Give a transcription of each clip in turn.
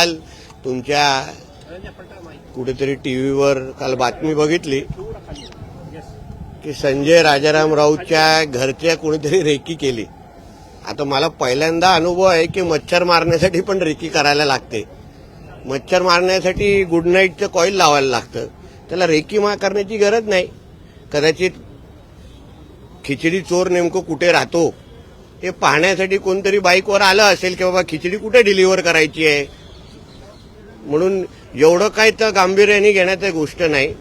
काल तुमच्या कुठेतरी टी व्हीवर काल बातमी बघितली की संजय राजाराम राऊतच्या घरच्या कोणीतरी रेकी केली. आता मला पहिल्यांदा अनुभव आहे की मच्छर मारण्यासाठी पण रेकी करायला लागते. मच्छर मारण्यासाठी गुड नाईटचं कॉईल लावायला लागतं. त्याला रेकी मा करण्याची गरज नाही. कदाचित खिचडी चोर नेमकं कुठे राहतो हे पाहण्यासाठी कोणतरी बाईकवर आलं असेल की बाबा खिचडी कुठे डिलिव्हर करायची आहे? म्हणून एवढं काय तर गांभीर्याने घेण्याची गोष्ट नाही.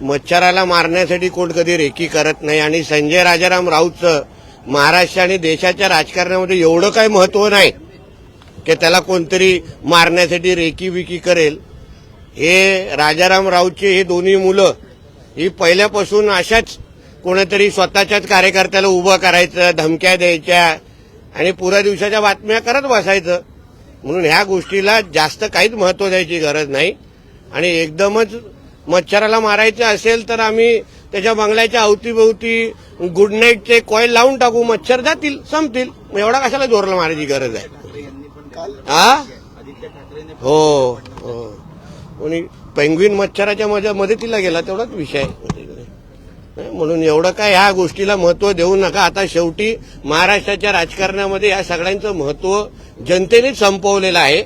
मच्छराला मारण्यासाठी कोण कधी रेकी करत नाही आणि संजय राजाराम राऊतचं महाराष्ट्र आणि देशाच्या राजकारणामध्ये एवढं काय महत्त्व नाही की त्याला कोणतरी मारण्यासाठी रेकी विकी करेल. हे राजाराम राऊतचे हे दोन्ही मुलं ही पहिल्यापासून अशाच कोणातरी स्वतःच्याच कार्यकर्त्याला उभं करायचं धमक्या द्यायच्या आणि पुऱ्या दिवसाच्या बातम्या करत बसायचं. म्हणून ह्या गोष्टीला जास्त काहीच महत्त्व द्यायची गरज नाही. आणि एकदमच मच्छराला मारायचं असेल तर आम्ही त्याच्या बंगल्याच्या अवतीभोवती गुड नाईटचे कॉईल लावून टाकू. मच्छर जातील संपतील. मग एवढा कशाला जोरला मारायची गरज आहे? हा हो हो. कोणी पेंग्विन मच्छराच्या मजा मदतीला गेला तेवढाच विषय म्हणून एवढं काय ह्या गोष्टीला महत्त्व देऊ नका. आता शेवटी महाराष्ट्राच्या राजकारणामध्ये या सगळ्यांचं महत्त्व जनतेने संपवलेलं आहे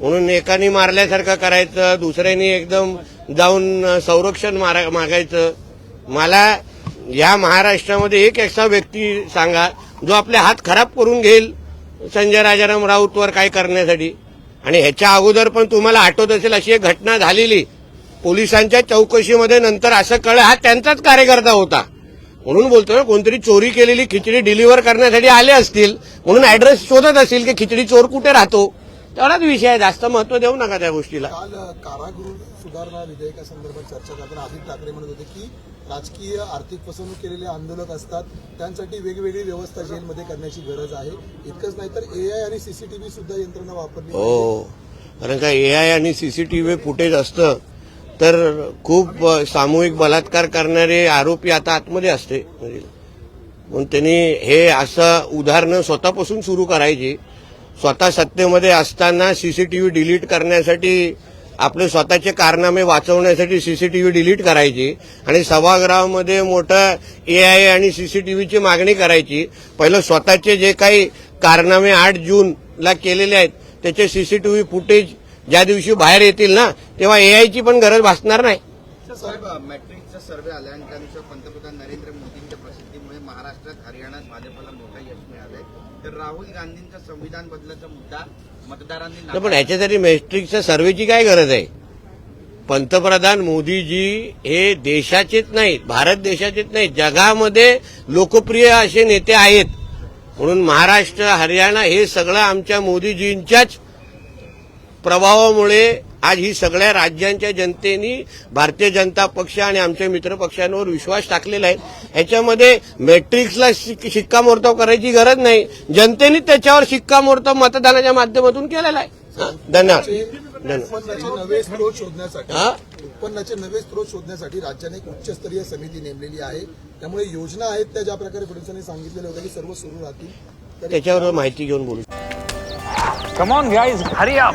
म्हणून एकाने मारल्यासारखं करायचं दुसऱ्याने एकदम जाऊन संरक्षण मारा मागायचं. मला या महाराष्ट्रामध्ये एक असा व्यक्ती सांगा जो आपले हात खराब करून घेईल संजय राजाराम राऊतवर काय करण्यासाठी. आणि ह्याच्या अगोदर पण तुम्हाला आठवत असेल अशी एक घटना झालेली. पोलिसांच्या चौकशीमध्ये नंतर असं कळ हा त्यांचाच कार्यकर्ता होता. म्हणून बोलतोय ना, कोणतरी चोरी केलेली खिचडी डिलिव्हर करण्यासाठी आले असतील म्हणून ऍड्रेस शोधत असतील की खिचडी चोर कुठे राहतो. तेवढाच विषय आहे जास्त महत्त्व देऊ नका त्या गोष्टीला. काल अ, कारागृह सुधारणा विधेयकासंदर्भात चर्चा करताना आदित्य ठाकरे म्हणत होते की राजकीय आर्थिक फसवणूक केलेले आंदोलक असतात त्यांसाठी वेगवेगळी व्यवस्था जेलमध्ये करण्याची गरज आहे. इतकंच नाही तर एआय आणि सीसीटीव्ही सुद्धा यंत्रणा वापरली हो. कारण का ए आय आणि सीसीटीव्ही फुटेज असतं तर खूप सामूहिक बलात्कार करणारे आरोपी आता आतमध्ये असते. म्हणजे म्हणून त्यांनी हे असं उदाहरणं स्वतःपासून सुरू करायची. स्वतः सत्तेमध्ये असताना सीसीटीव्ही डिलीट करण्यासाठी आपले स्वतःचे कारनामे वाचवण्यासाठी सीसीटीव्ही डिलीट करायची आणि सभागृहामध्ये मोठं ए आय आणि सीसीटीव्हीची मागणी करायची. पहिलं स्वतःचे जे काही कारनामे आठ जूनला केलेले आहेत त्याचे सीसीटीव्ही फुटेज ज्या दिवशी बाहेर येतील ना तेव्हा एआयची पण गरज भासणार नाही. साहेब मॅट्रिकचा सर्व्हे आला आणि त्यानुसार पंतप्रधान नरेंद्र मोदींच्या प्रसिद्धीमुळे महाराष्ट्रात हरियाणात भाजपला मोठं यश मिळालंय. तर राहुल गांधींचा संविधान बदलाचा मुद्दा मतदारांनी पण. ह्याच्यासाठी मॅट्रिकच्या सर्वेची काय गरज आहे? पंतप्रधान मोदीजी हे देशाचेच नाहीत भारत देशाचेच नाहीत. जगामध्ये लोकप्रिय असे नेते आहेत. म्हणून महाराष्ट्र हरियाणा हे सगळं आमच्या मोदीजींच्याच प्रभावामुळे आज ही सगळ्या राज्यांच्या जनतेनी भारतीय जनता पक्ष आणि आमच्या मित्र पक्षांवर विश्वास टाकलेला आहे. ह्याच्यामध्ये मॅट्रिक्सला शिक- शिक्कामोर्तब करायची गरज नाही. जनतेने त्याच्यावर शिक्कामोर्तब मतदानाच्या माध्यमातून केलेला आहे. हा, धन्यवाद. नवे स्रोत शोधण्यासाठी उत्पन्नाचे नवे स्रोत शोधण्यासाठी राज्याने एक उच्चस्तरीय समिती नेमलेली आहे. त्यामुळे योजना आहेत त्या ज्या प्रकारे पोलिसांनी सांगितलेल्या होत्या की सर्व सुरू राहतील. तर त्याच्यावर माहिती घेऊन बोलू. कम ऑन गाइस हरी आप